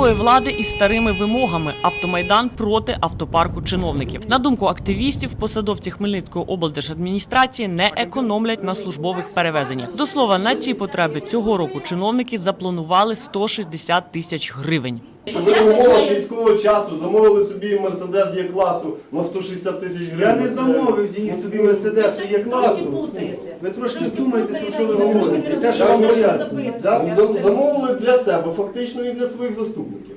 нової влади із старими вимогами. Автомайдан проти автопарку чиновників. На думку активістів, посадовці Хмельницької облдержадміністрації не економлять на службових перевезеннях. До слова, на ці потреби цього року чиновники запланували 160 тисяч гривень. Що ви в умовах військового часу замовили собі мерседес є класу на 160 тисяч Я не замовив Денис собі мерседес, є класу. Ви трошки думаєте, про що ви говорите. Те, не що вам да? Ну, Замовили для себе, фактично і для своїх заступників.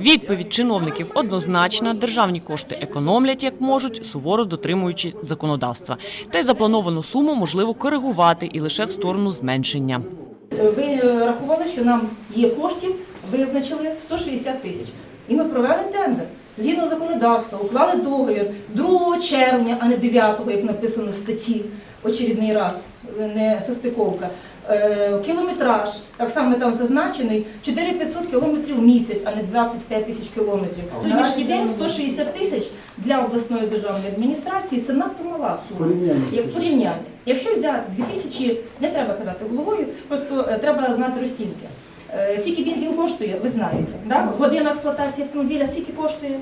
Відповідь чиновників однозначна: державні кошти економлять як можуть, суворо дотримуючи законодавства. Та й заплановану суму можливо коригувати і лише в сторону зменшення. Ви е, рахували, що нам є коштів, визначили 160 тисяч. І ми провели тендер. Згідно законодавства, уклали договір 2 червня, а не 9, як написано в статті, очередний раз, не состиковка. Е, Кілометраж, так само там зазначений, 4500 кілометрів в місяць, а не 25 тисяч кілометрів. Сьогоднішній день 160 тисяч для обласної державної адміністрації це надто мала сума. Як порівняння. Якщо взяти 2000, не треба кидати головою, просто е, треба знати розцінки. Е, Скільки бензин коштує, ви знаєте. Да? Година експлуатації автомобіля скільки коштує,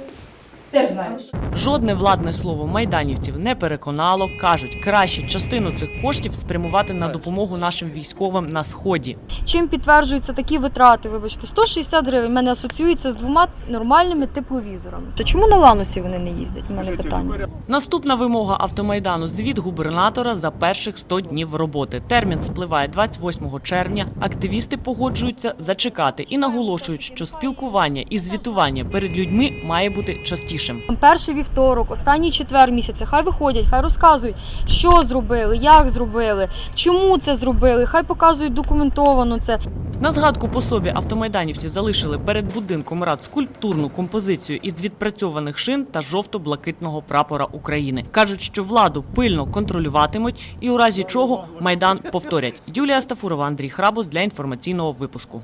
теж знаєш. Жодне владне слово майданівців не переконало. кажуть, краще частину цих коштів спрямувати на допомогу нашим військовим на сході. Чим підтверджуються такі витрати? Вибачте, 160 гривень мене асоціюється з двома нормальними тепловізорами. Та чому на ланосі вони не їздять? У мене питання. Наступна вимога автомайдану звіт губернатора за перших 100 днів роботи. Термін спливає 28 червня. Активісти погоджуються зачекати і наголошують, що спілкування і звітування перед людьми має бути частішим. Перший вівторок, останній четвер місяця, хай виходять, хай розказують, що зробили, як зробили, чому це зробили. Хай показують документовано це. На згадку по собі автомайданівці залишили перед будинком рад скульптурну композицію із відпрацьованих шин та жовто-блакитного прапора України. кажуть, що владу пильно контролюватимуть і у разі чого майдан повторять. Юлія Стафурова, Андрій Храбус для інформаційного випуску.